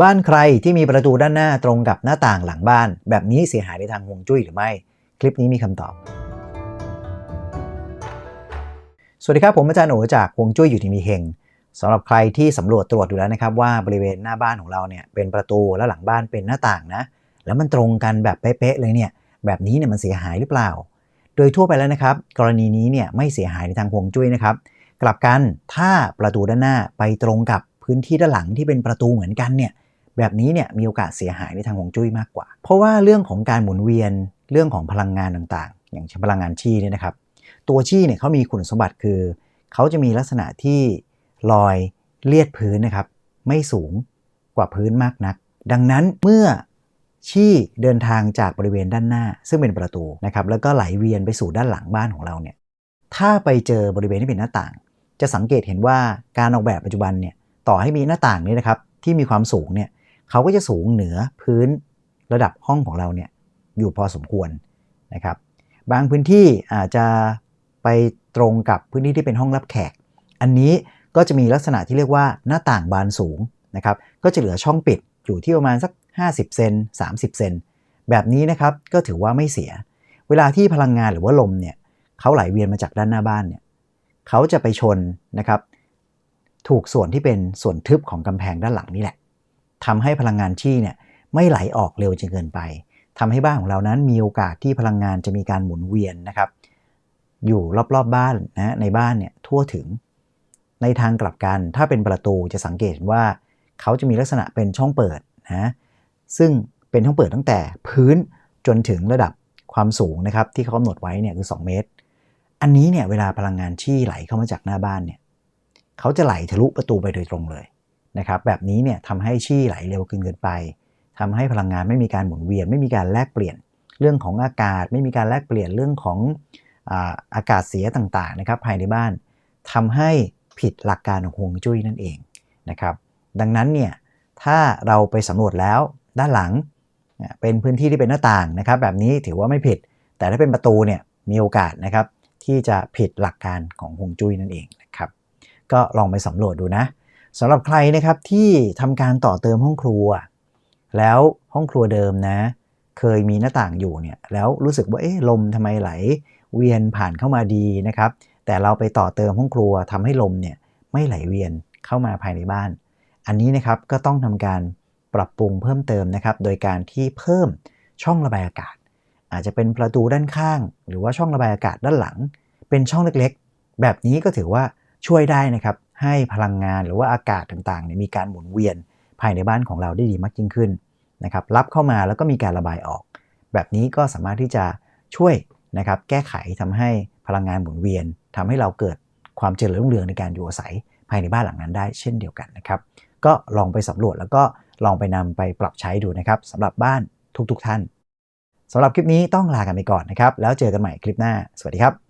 บ้านใครที่มีประตูด้านหน้าตรงกับหน้าต่างหลังบ้าน แบบนี้เสียหายในทางฮวงจุ้ยหรือไม่ คลิปนี้มีคำตอบ สวัสดีครับผมอาจารย์โอจากฮวงจุ้ยอยู่ที่มีเฮงสำหรับใครที่สำรวจตรวจดูแล้วนะครับว่าบริเวณหน้าบ้านของเราเนี่ยเป็นประตูแล้วหลังบ้านเป็นหน้าต่างนะ แล้วมันตรงกันแบบเป๊ะๆเลยเนี่ยแบบนี้เนี่ยมันเสียหายหรือเปล่า โดยทั่วไปแล้วนะครับ กรณีนี้เนี่ยไม่เสียหายในทางฮวงจุ้ยนะครับกลับกันถ้าประตูด้านหน้าไปตรงกับพื้นที่ด้านหลังที่เป็นประตูเหมือนกันเนี่ย แบบนี้เนี่ยมีโอกาสเสียหายในทางฮวงจุ้ยมากกว่า เพราะว่าเรื่องของการหมุนเวียนเรื่องของพลังงานต่างๆ อย่างเช่นพลังงานชีเนี่ยนะครับ ตัวชีเนี่ยเขามีคุณสมบัติคือ เขาจะมีลักษณะที่ลอยเลียดพื้นนะครับ ไม่สูงกว่าพื้นมากนัก ดังนั้นเมื่อชี่เดินทางจากบริเวณด้านหน้า ซึ่งเป็นประตูนะครับแล้วก็ไหลเวียนไปสู่ด้านหลังบ้านของเราเนี่ยถ้าไปเจอบริเวณที่เป็นหน้าต่าง จะสังเกตเห็นว่าการออกแบบปัจจุบันเนี่ยต่อให้มีหน้าต่างนี้นะครับที่มีความสูงเนี่ย เขาก็จะสูงเหนือพื้นระดับห้องของเราเนี่ยอยู่พอสมควรนะครับ บางพื้นที่อาจจะไปตรงกับพื้นที่ที่เป็นห้องรับแขก อันนี้ก็จะมีลักษณะที่เรียกว่าหน้าต่างบานสูงนะครับ ก็จะเหลือช่องปิดอยู่ที่ประมาณสัก 50 เซน 30 เซน แบบนี้นะครับก็ถือว่าไม่เสีย เวลาที่พลังงานหรือว่าลมเนี่ยเขาไหลเวียนมาจากด้านหน้าบ้านเนี่ยเขาจะไปชนนะครับ ถูกส่วนที่เป็นส่วนทึบของกำแพงด้านหลังนี่แหละ ทำให้พลังงานชี่เนี่ยไม่ไหลออกเร็วจนเกินไปทำให้บ้านของเรานั้นมีโอกาสที่พลังงานจะมีการหมุนเวียนนะครับ อยู่รอบๆบบ้านนะในบ้านเนี่ยทั่วถึง ในทางกลับกันถ้าเป็นประตูจะสังเกตว่า เขาจะมีลักษณะเป็นช่องเปิดนะซึ่งเป็นช่องเปิดตั้งแต่พื้นจนถึงระดับความสูงนะครับที่เขากำหนดไว้เนี่ยคือ 2 เมตร อันนี้เนี่ยเวลาพลังงานชี่ไหลเข้ามาจากหน้าบ้านเนี่ยเขาจะไหลทะลุประตูไปโดยตรงเลย นะครับแบบนี้เนี่ยทำให้ชี่ไหลเร็วเกินเกินไปทำให้พลังงานไม่มีการหมุนเวียน ไม่มีการแลกเปลี่ยนเรื่องของอากาศ ไม่มีการแลกเปลี่ยนเรื่องของอาอากาศเสียต่างๆนะครับภายในบ้านทำให้ผิดหลักการของฮวงจุ้ยนั่นเองนะครับดังนั้นเนี่ยถ้าเราไปสำรวจแล้วด้านหลังเป็นพื้นที่ที่เป็นหน้าต่างนะครับ แบบนี้ถือว่าไม่ผิด แต่ถ้าเป็นประตูเนี่ยมีโอกาสนะครับที่จะผิดหลักการของฮวงจุ้ยนั่นเองนะครับก็ลองไปสำรวจดูนะ สำหรับใครนะครับที่ทำการต่อเติมห้องครัว แล้วห้องครัวเดิมนะ เคยมีหน้าต่างอยู่เนี่ยแล้วรู้สึกว่าเอ๊ะลมทำไมไหล เวียนผ่านเข้ามาดีนะครับ แต่เราไปต่อเติมห้องครัวทำให้ลมเนี่ยไม่ไหลเวียนเข้ามาภายในบ้าน อันนี้นะครับก็ต้องทำการปรับปรุงเพิ่มเติมนะครับ โดยการที่เพิ่มช่องระบายอากาศ อาจจะเป็นประตูด้านข้าง หรือว่าช่องระบายอากาศด้านหลัง เป็นช่องเล็กๆ แบบนี้ก็ถือว่าช่วยได้นะครับ ให้พลังงานหรือว่าอากาศต่างๆเนี่ยมีการหมุนเวียนภายในบ้านของเราได้ดีมากยิ่งขึ้นนะครับรับเข้ามาแล้วก็มีการระบายออก แบบนี้ก็สามารถที่จะช่วยนะครับแก้ไขทำให้พลังงานหมุนเวียนทำให้เราเกิดความเจริญรุ่งเรืองในการอยู่อาศัยภายในบ้านหลังนั้นได้เช่นเดียวกันนะครับ ก็ลองไปสำรวจแล้วก็ลองไปนำไปปรับใช้ดูนะครับสำหรับบ้านทุกๆทท่านสำหรับคลิปนี้ต้องลากันไปก่อนนะครับ แล้วเจอกันใหม่คลิปหน้า สวัสดีครับ